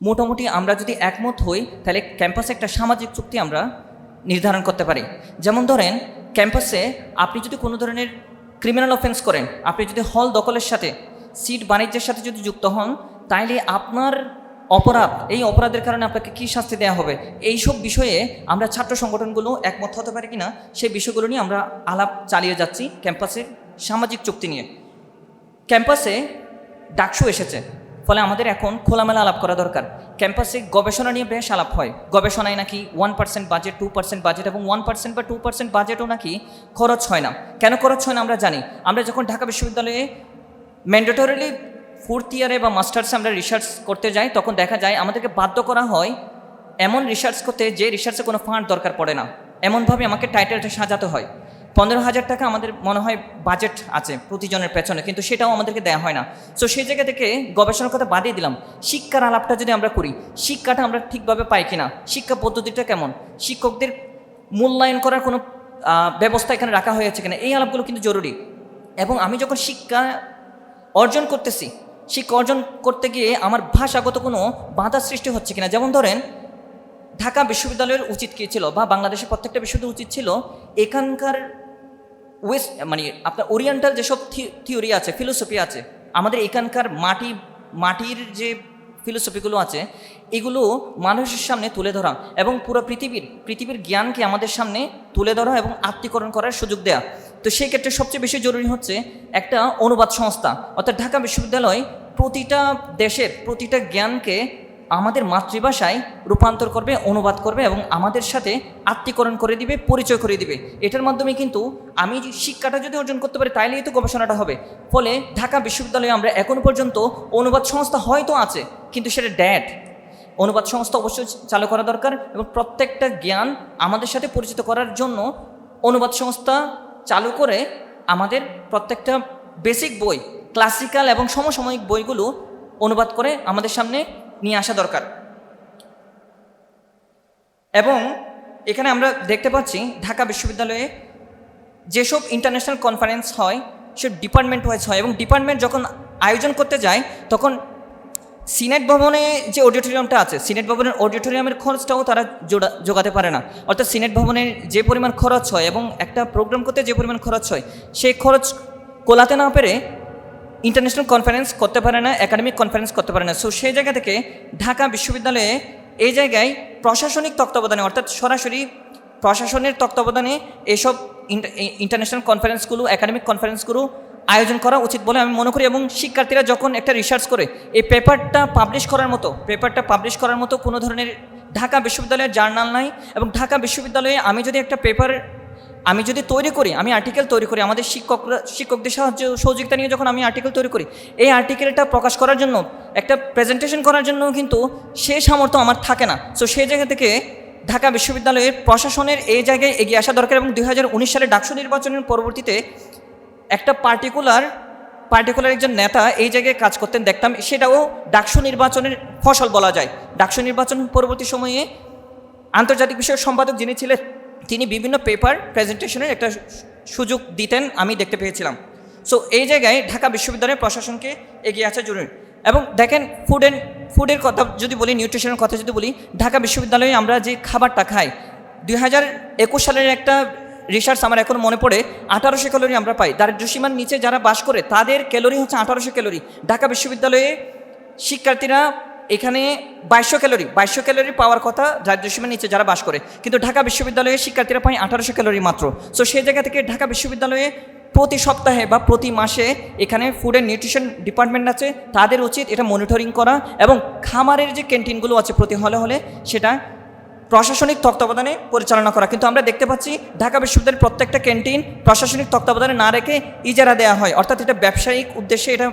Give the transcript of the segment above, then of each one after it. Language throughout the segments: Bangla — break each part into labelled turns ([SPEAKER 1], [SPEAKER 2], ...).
[SPEAKER 1] মোটামুটি আমরা যদি একমত হই, তাহলে ক্যাম্পাসে একটা সামাজিক চুক্তি আমরা নির্ধারণ করতে পারি। যেমন ধরেন ক্যাম্পাসে আপনি যদি কোনো ধরনের ক্রিমিনাল অফেন্স করেন, আপনি যদি হল দখলের সাথে সিট বাণিজ্যের সাথে যদি যুক্ত হন, তাইলে আপনার অপরাধ, এই অপরাধের কারণে আপনাকে কী শাস্তি দেওয়া হবে? এইসব বিষয়ে আমরা ছাত্র সংগঠনগুলো একমত হতে পারি কিনা, সেই বিষয়গুলো নিয়ে আমরা আলাপ চালিয়ে যাচ্ছি ক্যাম্পাসে সামাজিক চুক্তি নিয়ে। ক্যাম্পাসে ডাকসু এসেছে। ফলে আমাদের এখন খোলামেলা আলাপ করা দরকার। ক্যাম্পাসে গবেষণা নিয়ে বেশ আলাপ হয়। গবেষণায় নাকি one percent budget two percent budget এবং ওয়ান পার্সেন্ট বা টু পার্সেন্ট বাজেটও নাকি খরচ হয় না। কেন খরচ হয় না আমরা জানি। আমরা যখন ঢাকা বিশ্ববিদ্যালয়ে ম্যান্ডেটরিলি ফোর্থ ইয়ারে বা মাস্টার্সে আমরা রিসার্চ করতে যাই, তখন দেখা যায় আমাদেরকে বাধ্য করা হয় এমন রিসার্চ করতে যে রিসার্চে কোনো ফান্ড দরকার পড়ে না। এমনভাবে আমাকে টাইটেলটা সাজাতে হয়। পনেরো হাজার টাকা আমাদের মনে হয় বাজেট আছে প্রতিজনের পেছনে, কিন্তু সেটাও আমাদেরকে দেওয়া হয় না। সো সেই জায়গা থেকে গবেষণার কথা বাদিয়ে দিলাম। শিক্ষার আলাপটা যদি আমরা করি, শিক্ষাটা আমরা ঠিকভাবে পাই কিনা, শিক্ষা পদ্ধতিটা কেমন, শিক্ষকদের মূল্যায়ন করার কোনো ব্যবস্থা এখানে রাখা হয়েছে কিনা, এই আলাপগুলো কিন্তু জরুরি। এবং আমি যখন শিক্ষা অর্জন করতেছি, শিক্ষা অর্জন করতে গিয়ে আমার ভাষাগত কোনো বাধা সৃষ্টি হচ্ছে কিনা, যেমন ধরেন, ঢাকা বিশ্ববিদ্যালয়ের উচিত কী ছিল, বা বাংলাদেশের প্রত্যেকটা বিশ্ববিদ্যালয় উচিত ছিল, এখানকার ওয়েস্ট মানে আপনার ওরিয়েন্টাল যেসব থিওরি আছে ফিলোসফি আছে, আমাদের এখানকার মাটি, মাটির যে ফিলোসফিগুলো আছে, এগুলো মানুষের সামনে তুলে ধরা এবং পুরো পৃথিবীর পৃথিবীর জ্ঞানকে আমাদের সামনে তুলে ধরা এবং আত্মীকরণ করার সুযোগ দেওয়া তো সেই ক্ষেত্রে সবচেয়ে বেশি জরুরি হচ্ছে একটা অনুবাদ সংস্থা, অর্থাৎ ঢাকা বিশ্ববিদ্যালয় প্রতিটা দেশের প্রতিটা জ্ঞানকে আমাদের মাতৃভাষায় রূপান্তর করবে, অনুবাদ করবে এবং আমাদের সাথে আত্মীকরণ করে দিবে, পরিচয় করে দিবে। এটার মাধ্যমে কিন্তু আমি শিক্ষাটা যদি অর্জন করতে পারি, তাইলেই তো গবেষণাটা হবে। ফলে ঢাকা বিশ্ববিদ্যালয়ে আমরা এখনও পর্যন্ত অনুবাদ সংস্থা হয়তো আছে, কিন্তু সেটা ড্যাট অনুবাদ সংস্থা অবশ্যই চালু করা দরকার এবং প্রত্যেকটা জ্ঞান আমাদের সাথে পরিচিত করার জন্য অনুবাদ সংস্থা চালু করে আমাদের প্রত্যেকটা বেসিক বই ক্লাসিক্যাল এবং সমসাময়িক বইগুলো অনুবাদ করে আমাদের সামনে নিয়ে আসা দরকার। এবং এখানে আমরা দেখতে পাচ্ছি ঢাকা বিশ্ববিদ্যালয়ে যেসব ইন্টারন্যাশনাল কনফারেন্স হয় সে ডিপার্টমেন্ট ওয়াইজ হয় এবং ডিপার্টমেন্ট যখন আয়োজন করতে যায়, তখন সিনেট ভবনে যে অডিটোরিয়ামটা আছে, সিনেট ভবনের অডিটোরিয়ামের খরচটাও তারা জোড়া, জোগাতে পারে না। অর্থাৎ সিনেট ভবনের যে পরিমাণ খরচ হয় এবং একটা প্রোগ্রাম করতে যে পরিমাণ খরচ হয়, সেই খরচ কোলাতে না পেরে ইন্টারন্যাশনাল কনফারেন্স করতে পারে না একাডেমিক কনফারেন্স করতে পারে না। সো সেই জায়গা থেকে ঢাকা বিশ্ববিদ্যালয়ে এই জায়গায় প্রশাসনিক তত্ত্বাবধানে, অর্থাৎ সরাসরি প্রশাসনের তত্ত্বাবধানে এসব ইন্টারন্যাশনাল কনফারেন্সগুলো একাডেমিক কনফারেন্সগুলো আয়োজন করা উচিত বলে আমি মনে করি এবং শিক্ষার্থীরা যখন একটা রিসার্চ করে, এই পেপারটা পাবলিশ করার মতো পেপারটা পাবলিশ করার মতো কোনো ধরনের ঢাকা বিশ্ববিদ্যালয়ের জার্নাল নাই এবং ঢাকা বিশ্ববিদ্যালয়ে আমি যদি একটা পেপার আমি যদি তৈরি করি, আমি আর্টিকেল তৈরি করি, আমাদের শিক্ষকরা, শিক্ষকদের সাহায্য, সহযোগিতা নিয়ে যখন আমি আর্টিকেল তৈরি করি, এই আর্টিকেলটা প্রকাশ করার জন্য, একটা প্রেজেন্টেশন করার জন্য কিন্তু সে সামর্থ্য আমার থাকে না। সো সেই জায়গা থেকে ঢাকা বিশ্ববিদ্যালয়ের প্রশাসনের এই জায়গায় এগিয়ে আসা দরকার এবং দু হাজার উনিশ সালে ডাকসু নির্বাচনের পরবর্তীতে একটা পার্টিকুলার পার্টিকুলার একজন নেতা এই জায়গায় কাজ করতেন, দেখতাম সেটাও ডাকসু নির্বাচনের ফসল বলা যায়। ডাকসু নির্বাচন পরবর্তী সময়ে আন্তর্জাতিক বিষয়ক সম্পাদক যিনি ছিলেন তিনি বিভিন্ন পেপার প্রেজেন্টেশনের একটা সুযোগ দিতেন, আমি দেখতে পেয়েছিলাম। সো এই জায়গায় ঢাকা বিশ্ববিদ্যালয়ের প্রশাসনকে এগিয়ে আসা জরুরি। এবং দেখেন ফুড অ্যান্ড ফুডের কথা যদি বলি নিউট্রিশনের কথা যদি বলি, ঢাকা বিশ্ববিদ্যালয়ে আমরা যে খাবারটা খাই, দুই হাজার একুশ সালের একটা রিসার্চ আমার এখন মনে পড়ে, আঠারোশো ক্যালোরি আমরা পাই। দারিদ্র্যসীমার নিচে যারা বাস করে, তাদের ক্যালোরি হচ্ছে আঠারোশো ক্যালোরি ঢাকা বিশ্ববিদ্যালয়ে শিক্ষার্থীরা এখানে বাইশশো ক্যালোরি বাইশশো ক্যালোরি পাওয়ার কথা দারিদ্র্যসীমার নিচে যারা বাস করে। কিন্তু ঢাকা বিশ্ববিদ্যালয়ে শিক্ষার্থীরা পায় আঠারোশো ক্যালোরি মাত্র। সো সেই জায়গা থেকে ঢাকা বিশ্ববিদ্যালয়ে প্রতি সপ্তাহে বা প্রতি মাসে এখানে ফুড অ্যান্ড নিউট্রিশন ডিপার্টমেন্ট আছে। তাদের উচিত এটা মনিটরিং করা এবং খামারের যে ক্যান্টিনগুলো আছে প্রতি হলে হলে সেটা প্রশাসনিক তত্ত্বাবধানে পরিচালনা করা। কিন্তু আমরা দেখতে পাচ্ছি ঢাকা বিশ্ববিদ্যালয়ের প্রত্যেকটা ক্যান্টিন প্রশাসনিক তত্ত্বাবধানে না রেখে ইজারা দেওয়া হয়। অর্থাৎ এটা ব্যবসায়িক উদ্দেশ্যে এটা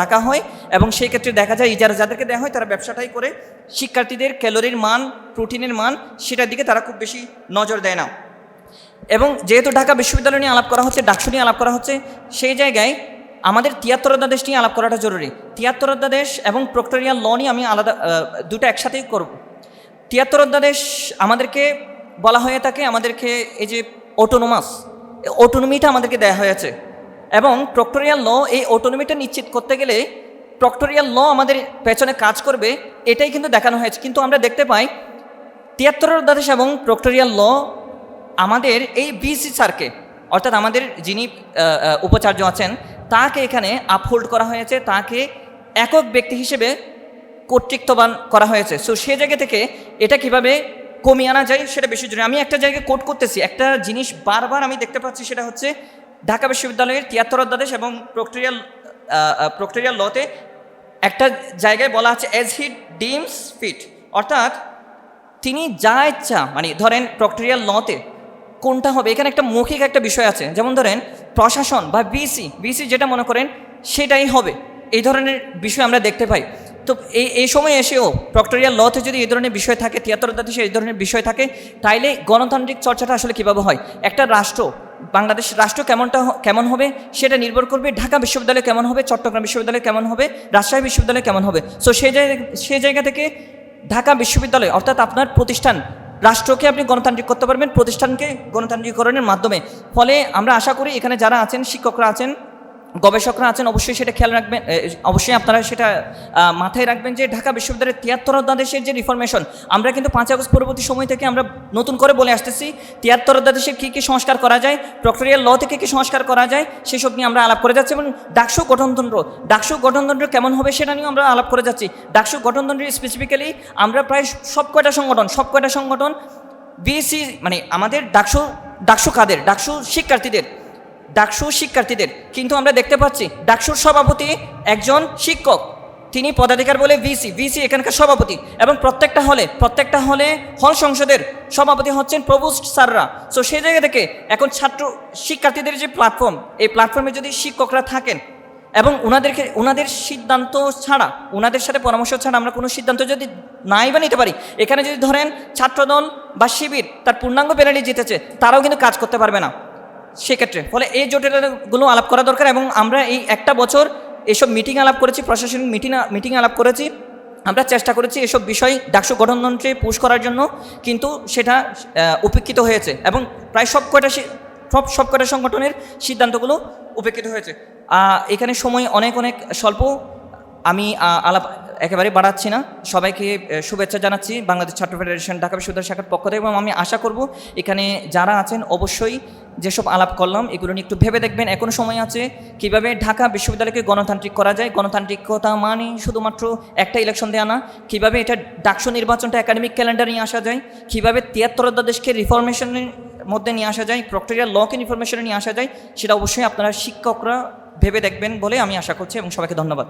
[SPEAKER 1] রাখা হয় এবং সেই ক্ষেত্রে দেখা যায় ইজারা যাদেরকে দেওয়া হয় তারা ব্যবসাটাই করে। শিক্ষার্থীদের ক্যালোরির মান, প্রোটিনের মান, সেটার দিকে তারা খুব বেশি নজর দেয় না। এবং যেহেতু ঢাকা বিশ্ববিদ্যালয় নিয়ে আলাপ করা হচ্ছে, ডাকসু নিয়ে আলাপ করা হচ্ছে, সেই জায়গায় আমাদের তিয়াত্তর অধ্যাদেশ নিয়ে আলাপ করাটা জরুরি। তিয়াত্তর অধ্যাদেশ এবং প্রক্টোরিয়াল ল নিয়ে আমি আলাদা দুটো একসাথেই করব। তিয়াত্তর অধ্যাদেশ আমাদেরকে বলা হয়ে থাকে, আমাদেরকে এই যে অটোনোমাস অটোনমিটা আমাদেরকে দেয়া হয়েছে এবং প্রক্টোরিয়াল ল এই অটোনমিটা নিশ্চিত করতে গেলে প্রক্টোরিয়াল ল আমাদের পেছনে কাজ করবে, এটাই কিন্তু দেখানো হয়েছে। কিন্তু আমরা দেখতে পাই তিয়াত্তরের অধ্যাদেশ এবং প্রক্টোরিয়াল ল আমাদের এই বিসি স্যারকে, অর্থাৎ আমাদের যিনি উপাচার্য আছেন, তাকে এখানে আপহোল্ড করা হয়েছে, তাকে একক ব্যক্তি হিসেবে কর্তৃত্ববান করা হয়েছে। সো সে জায়গা থেকে এটা কীভাবে কমিয়ে আনা যায় সেটা বেশি জরুরি। আমি একটা জায়গায় কোট করতেছি। একটা জিনিস বারবার আমি দেখতে পাচ্ছি সেটা হচ্ছে ঢাকা বিশ্ববিদ্যালয়ের তিয়াত্তর অধ্যাদেশ এবং প্রক্টোরিয়াল প্রক্টোরিয়াল লতে একটা জায়গায় বলা আছে এজ হি ডিমস ফিট অর্থাৎ তিনি যা ইচ্ছা মানে ধরেন প্রক্টোরিয়াল লতে কোনটা হবে? এখানে একটা মৌখিক একটা বিষয় আছে। যেমন ধরেন প্রশাসন বা বিসি বিসি যেটা মনে করেন সেটাই হবে। এই ধরনের বিষয় আমরা দেখতে পাই। তো এই এই সময় এসেও প্রক্টোরিয়াল লতে যদি এই ধরনের বিষয় থাকে, তিয়াত্তর দেশে এই ধরনের বিষয় থাকে, তাইলে গণতান্ত্রিক চর্চাটা আসলে কীভাবে হয়? একটা রাষ্ট্র, বাংলাদেশ রাষ্ট্র কেমনটা কেমন হবে, সেটা নির্ভর করবে ঢাকা বিশ্ববিদ্যালয় কেমন হবে, চট্টগ্রাম বিশ্ববিদ্যালয় কেমন হবে, রাজশাহী বিশ্ববিদ্যালয় কেমন হবে। সো সেই জায়গা সেই জায়গা থেকে ঢাকা বিশ্ববিদ্যালয়, অর্থাৎ আপনার প্রতিষ্ঠান, রাষ্ট্রকে আপনি গণতান্ত্রিক করতে পারবেন, প্রতিষ্ঠানকে গণতান্ত্রিকরণের মাধ্যমে। ফলে আমরা আশা করি এখানে যারা আছেন, শিক্ষকরা আছেন গবেষকরা আছেন, অবশ্যই সেটা খেয়াল রাখবেন অবশ্যই আপনারা সেটা মাথায় রাখবেন যে ঢাকা বিশ্ববিদ্যালয়ের তিয়াত্তর অধ্যাদেশের যে রিফরমেশন আমরা কিন্তু পাঁচ আগস্ট পরবর্তী সময় থেকে আমরা নতুন করে বলে আসতেছি, তিয়াত্তর অধ্যাদেশের কী কী সংস্কার করা যায় প্রক্রিয়ার ল থেকে কী সংস্কার করা যায়, সেসব নিয়ে আমরা আলাপ করে যাচ্ছি এবং ডাকসু গঠনতন্ত্র ডাকসু গঠনতন্ত্র কেমন হবে সেটা নিয়েও আমরা আলাপ করে যাচ্ছি। ডাকসু গঠনতন্ত্রের স্পেসিফিক্যালি আমরা প্রায় সব কয়টা সংগঠন সব কয়টা সংগঠন বিএসসি মানে আমাদের ডাকসু ডাকসু কাদের? ডাকসু শিক্ষার্থীদের। ডাকসু শিক্ষার্থীদের। কিন্তু আমরা দেখতে পাচ্ছি ডাকসুর সভাপতি একজন শিক্ষক। তিনি পদাধিকার বলে ভিসি ভিসি এখানকার সভাপতি। এবং প্রত্যেকটা হলে প্রত্যেকটা হলে হল সংসদের সভাপতি হচ্ছেন প্রভুস্ট স্যাররা। সো সেই জায়গা থেকে এখন ছাত্র শিক্ষার্থীদের যে প্ল্যাটফর্ম এই প্ল্যাটফর্মে যদি শিক্ষকরা থাকেন, এবং ওনাদেরকে ওনাদের সিদ্ধান্ত ছাড়া ওনাদের সাথে পরামর্শ ছাড়া আমরা কোনো সিদ্ধান্ত যদি নাই বা নিতে পারি, এখানে যদি ধরেন ছাত্রদল বা শিবির তার পূর্ণাঙ্গ প্যানেলে জিতেছে, তারাও কিন্তু কাজ করতে পারবে না। সেক্ষেত্রে। ফলে এই জটিলতাগুলো আলাপ করা দরকার এবং আমরা এই একটা বছর এসব মিটিং আলাপ করেছি প্রশাসনিক মিটিং মিটিং আলাপ করেছি। আমরা চেষ্টা করেছি এসব বিষয় ডাকসু গঠনতন্ত্রে পুশ করার জন্য, কিন্তু সেটা উপেক্ষিত হয়েছে এবং প্রায় সব কয়টা সব সব কয়টা সংগঠনের সিদ্ধান্তগুলো উপেক্ষিত হয়েছে। এখানে সময় অনেক অনেক স্বল্প। আমি আলাপ একেবারে বাড়াচ্ছি না। সবাইকে শুভেচ্ছা জানাচ্ছি। বাংলাদেশ ছাত্র ফেডারেশন ঢাকা বিশ্ববিদ্যালয় শাখার পক্ষ থেকে এবং আমি আশা করব এখানে যারা আছেন অবশ্যই যেসব আলাপ করলাম, এগুলো নিয়ে একটু ভেবে দেখবেন। এখনও সময় আছে কীভাবে ঢাকা বিশ্ববিদ্যালয়কে গণতান্ত্রিক করা যায়। গণতান্ত্রিকতা মানে শুধুমাত্র একটা ইলেকশন দেওয়া না, কীভাবে এটা ডাকসু নির্বাচনটা একাডেমিক ক্যালেন্ডার নিয়ে আসা যায়, কীভাবে তিয়াত্তর অধ্যাদেশকে রিফরমেশনের মধ্যে নিয়ে আসা যায় প্রক্টোরিয়াল লকে ইনফরমেশনে নিয়ে আসা যায়, সেটা অবশ্যই আপনারা শিক্ষকরা ভেবে দেখবেন বলে আমি আশা করছি এবং সবাইকে ধন্যবাদ।